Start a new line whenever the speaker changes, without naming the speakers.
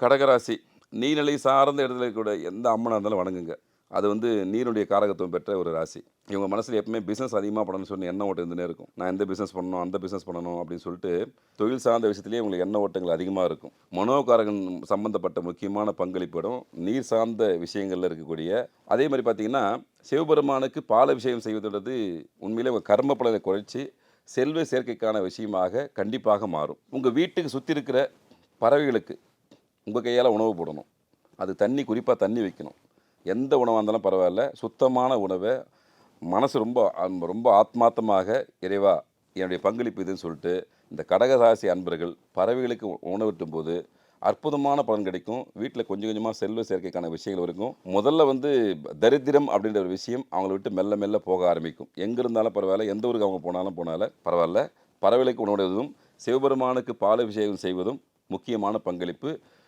கடகராசி நீர்நிலை சார்ந்த இடத்துல இருக்கக்கூடிய எந்த அம்மனாக இருந்தாலும் வணங்குங்க. அது வந்து நீருடைய காரகத்துவம் பெற்ற ஒரு ராசி. இவங்க மனசில் எப்பவுமே பிஸ்னஸ் அதிகமாக பண்ணணும்னு சொல்லி எண்ண ஓட்டம் இருந்துனே இருக்கும். நான் எந்த பிஸ்னஸ் பண்ணணும் அந்த பிஸ்னஸ் பண்ணணும் அப்படின்னு சொல்லிட்டு தொழில் சார்ந்த விஷயத்துலேயே உங்களுக்கு எண்ண ஓட்டங்கள் அதிகமாக இருக்கும். மனோகாரகன் சம்பந்தப்பட்ட முக்கியமான பங்களிப்பிடம் நீர் சார்ந்த விஷயங்களில் இருக்கக்கூடிய அதே மாதிரி பார்த்தீங்கன்னா சிவபெருமானுக்கு பால விஷயம் செய்வதுன்றது உண்மையிலே உங்கள் கர்ம பலனை குறைச்சி செல்வ சேர்க்கைக்கான விஷயமாக கண்டிப்பாக மாறும். உங்கள் வீட்டுக்கு சுற்றி இருக்கிற பறவைகளுக்கு உங்கள் கையால் உணவு போடணும். அது தண்ணி குறிப்பாக தண்ணி வைக்கணும். எந்த உணவாக இருந்தாலும் பரவாயில்ல. சுத்தமான உணவை. மனசு ரொம்ப ரொம்ப ஆத்மார்த்தமாக இறைவா என்னுடைய பங்களிப்பு இதுன்னு சொல்லிட்டு இந்த கடகராசி அன்பர்கள் பறவைகளுக்கு உணவிட்டும் போது அற்புதமான பலன் கிடைக்கும். வீட்டில் கொஞ்சம் கொஞ்சமாக செல்வ சேர்க்கைக்கான விஷயங்கள் இருக்கும். முதல்ல வந்து தரித்திரம் அப்படின்ற ஒரு விஷயம் அவங்கள விட்டு மெல்ல மெல்ல போக ஆரம்பிக்கும். எங்கே இருந்தாலும் பரவாயில்ல. எந்த ஊருக்கு அவங்க போனாலும் போனாலும் பரவாயில்ல. பறவைகளுக்கு உணவுடுவதும் சிவபெருமானுக்கு பால் அபிஷேகம் செய்வதும் முக்கியமான பங்களிப்பு.